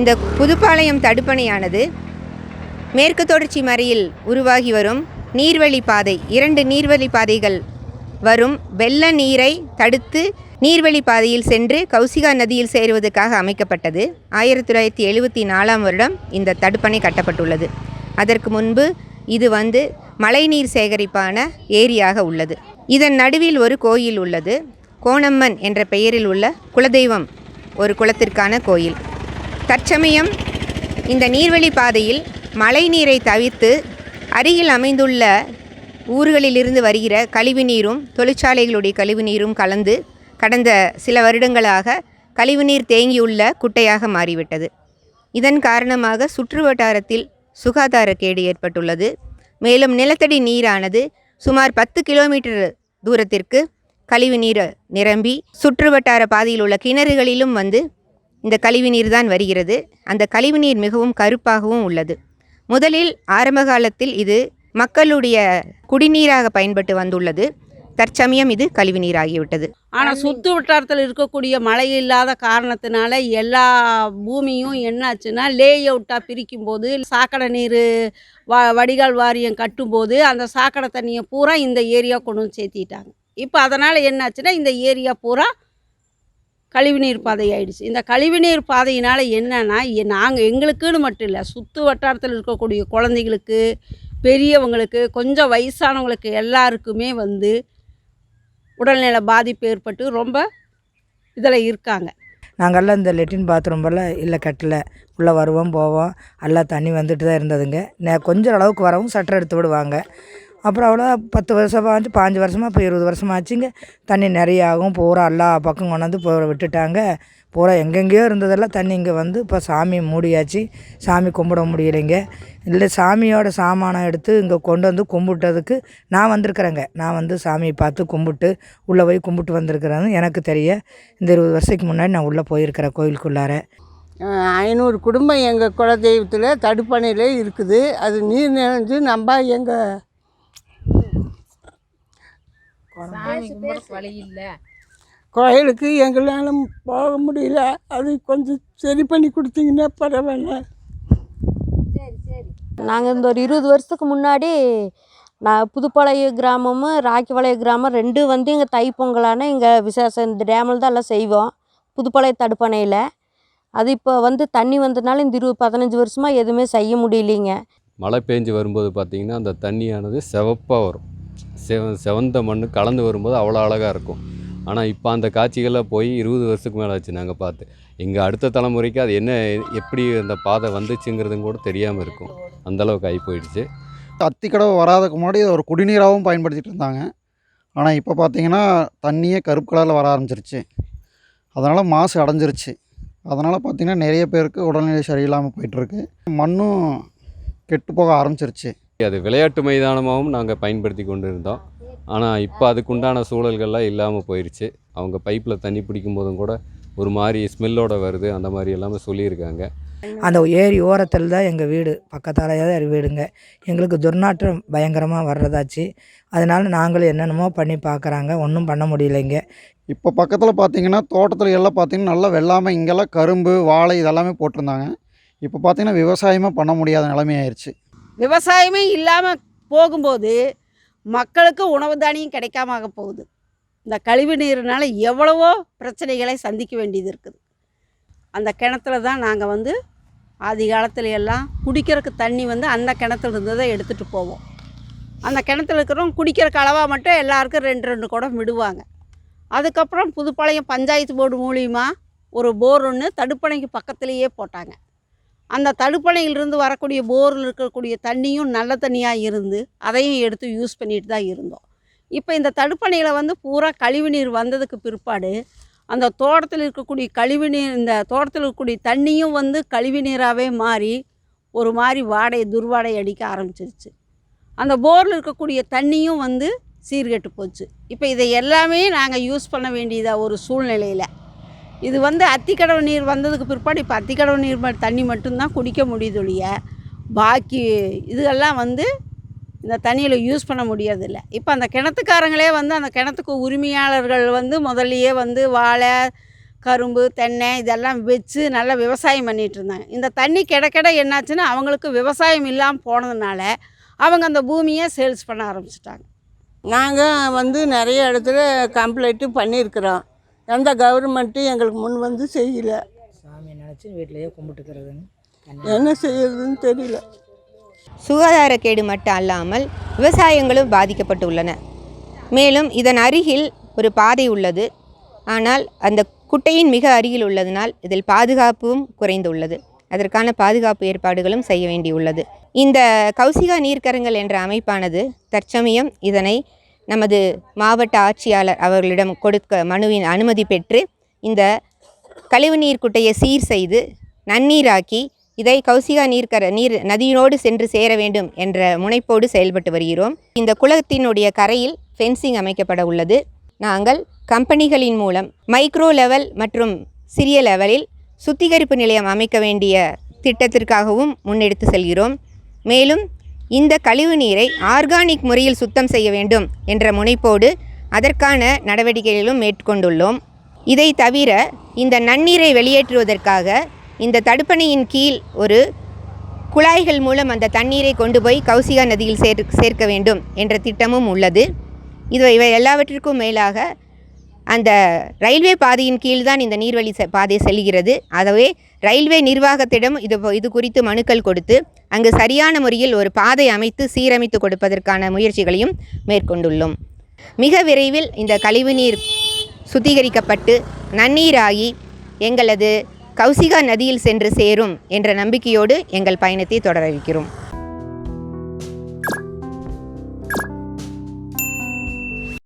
இந்த புதுப்பாளையம் தடுப்பணையானது மேற்கு தொடர்ச்சி மறையில் உருவாகி வரும் நீர்வழி பாதை இரண்டு நீர்வழி பாதைகள் வரும். வெள்ள நீரை தடுத்து நீர்வழி பாதையில் சென்று கௌசிகா நதியில் சேருவதற்காக அமைக்கப்பட்டது. ஆயிரத்தி தொள்ளாயிரத்தி எழுபத்தி நாலாம் வருடம் இந்த தடுப்பணை கட்டப்பட்டுள்ளது. அதற்கு முன்பு இது வந்து மழைநீர் சேகரிப்பான ஏரியாக உள்ளது. இதன் நடுவில் ஒரு கோயில் உள்ளது. கோணம்மன் என்ற பெயரில் உள்ள குலதெய்வம் ஒரு குளத்திற்கான கோயில். தற்சமயம் இந்த நீர்வழி பாதையில் மழை நீரை தவிர்த்து அருகில் அமைந்துள்ள ஊர்களிலிருந்து வருகிற கழிவுநீரும் தொழிற்சாலைகளுடைய கழிவுநீரும் கலந்து கடந்த சில வருடங்களாக கழிவுநீர் தேங்கியுள்ள குட்டையாக மாறிவிட்டது. இதன் காரணமாக சுற்று வட்டாரத்தில் சுகாதாரக்கேடு ஏற்பட்டுள்ளது. மேலும் நிலத்தடி நீரானது சுமார் பத்து கிலோமீட்டர் தூரத்திற்கு கழிவு நீர் நிரம்பி சுற்றுவட்டார பாதையில் உள்ள கிணறுகளிலும் வந்து இந்த கழிவு நீர் தான் வருகிறது. அந்த கழிவுநீர் மிகவும் கருப்பாகவும் உள்ளது. முதலில் ஆரம்ப காலத்தில் இது மக்களுடைய குடிநீராக பயன்பட்டு வந்துள்ளது. தற்சமயம் இது கழிவுநீராகிவிட்டது. ஆனால் சுற்று வட்டாரத்தில் இருக்கக்கூடிய மழை இல்லாத காரணத்தினால எல்லா பூமியும் என்னாச்சுன்னா லே அவுட்டாக பிரிக்கும் போது சாக்கடை நீர் வ வடிகால் வாரியம் கட்டும்போது அந்த சாக்கடை தண்ணியை பூரா இந்த ஏரியா கொண்டு வந்து சேர்த்திட்டாங்க. இப்போ அதனால் என்னாச்சுன்னா இந்த ஏரியா பூரா கழிவுநீர் பாதை ஆயிடுச்சு இந்த கழிவுநீர் பாதையினால் என்னன்னா நாங்கள் எங்களுக்குன்னு மட்டும் இல்லை சுற்று வட்டாரத்தில் இருக்கக்கூடிய குழந்தைகளுக்கு பெரியவங்களுக்கு கொஞ்சம் வயசானவங்களுக்கு எல்லாருக்குமே வந்து உடல்நல பாதிப்பு ஏற்பட்டு ரொம்ப இதில் இருக்காங்க. நாங்கள்லாம் இந்த லெட்டின் பாத்ரூம்பெல்லாம் இல்லை கட்டல. உள்ளே வருவோம் போவோம். எல்லாம் தண்ணி வந்துட்டு தான் இருந்ததுங்க. நே கொஞ்சம் அளவுக்கு வரவும் சட்டர் எடுத்து விடுவாங்க. அப்புறம் அவ்வளோ பத்து வருஷம் ஆச்சு பாஞ்சு வருஷமாக இப்போ இருபது வருஷம் ஆச்சுங்க தண்ணி நிறைய ஆகும் பூரா எல்லா பக்கம் கொண்டாந்து பூ விட்டுட்டாங்க. பூரா எங்கெங்கேயோ இருந்ததெல்லாம் தண்ணி இங்கே வந்து இப்போ சாமி மூடியாச்சு. சாமி கும்பிட முடியலைங்க. இல்லை சாமியோட சாமானம் எடுத்து இங்கே கொண்டு வந்து கும்பிட்டதுக்கு நான் வந்திருக்கிறேங்க. நான் வந்து சாமியை பார்த்து கும்பிட்டு உள்ளே போய் கும்பிட்டு வந்திருக்கிறேன்னு எனக்கு தெரிய இந்த இருபது வருஷத்துக்கு முன்னாடி நான் உள்ளே போயிருக்கிறேன் கோயிலுக்குள்ளார. ஐநூறு குடும்பம் எங்கள் குலதெய்வத்தில் தடுப்பணையில் இருக்குது. அது நீர் நினைஞ்சு நம்ம எங்கள் கோயிலுக்கு எங்களால் போக முடியல. அது கொஞ்சம் சரி பண்ணி கொடுத்தீங்கன்னா பரவாயில்ல. நாங்கள் இந்த ஒரு இருபது வருஷத்துக்கு முன்னாடி நான் புதுப்பாளையம் கிராமமும் ராக்கிபாளையம் கிராமம் ரெண்டும் வந்து இங்கே தைப்பொங்கலான இங்கே விசேஷம் இந்த டேமில் தான் எல்லாம் செய்வோம். புதுப்பாளையம் தடுப்பணையில். அது இப்போ வந்து தண்ணி வந்ததுனால இந்த இருபது பதினஞ்சு வருஷமாக எதுவுமே செய்ய முடியலைங்க. மழை பெஞ்சு வரும்போது பார்த்திங்கன்னா அந்த தண்ணியானது சிவப்பாக வரும். செவ செவந்த மண் கலந்து வரும்போது அவ்வளோ அழகாக இருக்கும். ஆனால் இப்போ அந்த காட்சிகளில் போய் இருபது வருஷத்துக்கு மேலே ஆச்சு நாங்கள் பார்த்து. எங்கள் அடுத்த தலைமுறைக்கு அது என்ன எப்படி அந்த பாதை வந்துச்சுங்கிறதும் கூட தெரியாமல் இருக்கும். அந்தளவுக்கு ஆகி போயிடுச்சு. அத்திக்கடவு வராதுக்கு முன்னாடி இதை ஒரு குடிநீராகவும் பயன்படுத்திட்டு இருந்தாங்க. ஆனால் இப்போ பார்த்தீங்கன்னா தண்ணியே கருப்பு கலரில் வர ஆரம்பிச்சிருச்சு. அதனால் மாசு அடைஞ்சிருச்சு. அதனால் பார்த்திங்கன்னா நிறைய பேருக்கு உடல்நிலை சரியில்லாமல் போயிட்டுருக்கு மண்ணும் கெட்டு போக ஆரம்பிச்சிருச்சு. அது விளையாட்டு மைதானமாகவும் நாங்கள் பயன்படுத்தி கொண்டு இருந்தோம் ஆனால் இப்போ அதுக்குண்டான சூழல்கள்லாம் இல்லாமல் போயிடுச்சு அவங்க பைப்பில் தண்ணி பிடிக்கும் போதும் கூட ஒரு மாதிரி ஸ்மெல்லோட வருது. அந்த மாதிரி எல்லாமே சொல்லியிருக்காங்க. அந்த ஏரி ஓரத்தில் தான் எங்கள் வீடு. பக்கத்தாலேயே தான் வீடுங்க. எங்களுக்கு துர்நாற்றம் பயங்கரமாக வர்றதாச்சு. அதனால் நாங்களும் என்னென்னமோ பண்ணி பார்க்குறாங்க ஒன்றும் பண்ண முடியலைங்க. இப்போ பக்கத்தில் பார்த்தீங்கன்னா தோட்டத்தில் எல்லாம் பார்த்தீங்கன்னா நல்லா வெள்ளாமை இங்கெல்லாம் கரும்பு வாழை இதெல்லாமே போட்டிருந்தாங்க. இப்போ பார்த்தீங்கன்னா விவசாயமே பண்ண முடியாத நிலைமை ஆயிடுச்சு விவசாயமே இல்லாமல் போகும்போது மக்களுக்கு உணவு தானியம் கிடைக்காம ஆக போகுது. இந்த கழிவு நீர்னால் எவ்வளவோ பிரச்சனைகளை சந்திக்க வேண்டியது இருக்குது. அந்த கிணத்துல தான் நாங்கள் வந்து ஆதி காலத்தில் எல்லாம் குடிக்கிறதுக்கு தண்ணி வந்து அந்த கிணத்துல இருந்து தான் எடுத்துகிட்டு போவோம். அந்த கிணத்துல இருக்கிறவங்க குடிக்கிறக்கு அளவாக மட்டும் எல்லாருக்கும் ரெண்டு ரெண்டு குடம் விடுவாங்க. அதுக்கப்புறம் புதுப்பாளையம் பஞ்சாயத்து போர்டு மூலிமா ஒரு போர் ஒன்று தடுப்பணைக்கு பக்கத்துலேயே போட்டாங்க. அந்த தடுப்பணையிலிருந்து வரக்கூடிய போரில் இருக்கக்கூடிய தண்ணியும் நல்ல தண்ணியாக இருந்து அதையும் எடுத்து யூஸ் பண்ணிட்டு தான் இருந்தோம். இப்போ இந்த தடுப்பணையில் வந்து பூரா கழிவுநீர் வந்ததுக்கு பிற்பாடு அந்த தோட்டத்தில் இருக்கக்கூடிய கழிவுநீர் இந்த தோட்டத்தில் இருக்கக்கூடிய தண்ணியும் வந்து கழிவு நீராகவே மாறி ஒரு மாதிரி வாடை துர்வாடை அடிக்க ஆரம்பிச்சிருச்சு. அந்த போரில் இருக்கக்கூடிய தண்ணியும் வந்து சீர்கெட்டு போச்சு. இப்போ இதை எல்லாமே நாங்கள் யூஸ் பண்ண வேண்டியதாக ஒரு சூழ்நிலையில். இது வந்து அத்திக்கடவு நீர் வந்ததுக்கு பிற்பாடு இப்போ அத்திக்கடவு நீர் தண்ணி மட்டும்தான் குடிக்க முடியுது ஒழிய. பாக்கி இதுகெல்லாம் வந்து இந்த தண்ணியில் யூஸ் பண்ண முடியறதில்ல. இப்போ அந்த கிணத்துக்காரங்களே வந்து அந்த கிணத்துக்கு உரிமையாளர்கள் வந்து முதல்லையே வந்து வாழை கரும்பு தென்னை இதெல்லாம் வச்சு நல்லா விவசாயம் பண்ணிகிட்டு இருந்தாங்க. இந்த தண்ணி கிட கிட என்னாச்சுன்னா அவங்களுக்கு விவசாயம் இல்லாமல் போனதுனால அவங்க அந்த பூமியை சேல்ஸ் பண்ண ஆரம்பிச்சிட்டாங்க. நாங்கள் வந்து நிறைய இடத்துல கம்ப்ளைண்ட்டு பண்ணியிருக்கிறோம் எந்த கவர்மெண்ட்டும் எங்களுக்கு முன் வந்து செய்யலை. சாமி நினச்சி வீட்டிலையே கும்பிட்டுக்கிறதுன்னு என்ன செய்யறதுன்னு தெரியல. சுகாதாரக்கேடு மட்டும் அல்லாமல் விவசாயங்களும் பாதிக்கப்பட்டுள்ளன மேலும் இதன் அருகில் ஒரு பாதை உள்ளது. ஆனால் அந்த குட்டையின் மிக அருகில் உள்ளதனால் இதில் பாதுகாப்பும் குறைந்துள்ளது. அதற்கான பாதுகாப்பு ஏற்பாடுகளும் செய்ய வேண்டியுள்ளது. இந்த கௌசிகா நீர்க்கரங்கள் என்ற அமைப்பானது தற்சமயம் இதனை நமது மாவட்ட ஆட்சியாளர் அவர்களிடம் கொடுக்க மனுவின் அனுமதி பெற்று இந்த கழிவுநீர் குட்டையை சீர் செய்து நன்னீராக்கி இதை கௌசிகா நீர்க்கர நீர் நதியினோடு சென்று சேர வேண்டும் என்ற முனைப்போடு செயல்பட்டு வருகிறோம். இந்த குளத்தினுடைய கரையில் ஃபென்சிங் அமைக்கப்பட உள்ளது. நாங்கள் கம்பெனிகளின் மூலம் மைக்ரோ லெவல் மற்றும் சிறிய லெவலில் சுத்திகரிப்பு நிலையம் அமைக்க வேண்டிய திட்டத்திற்காகவும் முன்னெடுத்து செல்கிறோம். மேலும் இந்த கழிவு நீரை ஆர்கானிக் முறையில் சுத்தம் செய்ய வேண்டும் என்ற முனைப்போடு அதற்கான நடவடிக்கைகளும் மேற்கொண்டுள்ளோம். இதை தவிர இந்த நன்னீரை வெளியேற்றுவதற்காக இந்த தடுப்பணையின் கீழ் ஒரு குழாய்கள் மூலம் அந்த தண்ணீரை கொண்டு போய் கௌசிகா நதியில் சேர் சேர்க்க வேண்டும் என்ற திட்டமும் உள்ளது. இது இவை எல்லாவற்றிற்கும் மேலாக அந்த ரயில்வே பாதையின் கீழ் தான் இந்த நீர்வழி செ- பாதை செல்கிறது. அதவே ரயில்வே நிர்வாகத்திடம் இது இது குறித்து மனுக்கள் கொடுத்து அங்கு சரியான முறையில் ஒரு பாதை அமைத்து சீரமைத்து கொடுப்பதற்கான முயற்சிகளையும் மேற்கொண்டுள்ளோம். மிக விரைவில் இந்த கழிவுநீர் சுத்திகரிக்கப்பட்டு நன்னீராகி எங்களது கௌசிகா நதியில் சென்று சேரும் என்ற நம்பிக்கையோடு எங்கள் பயணத்தை தொடர வைக்கிறோம்.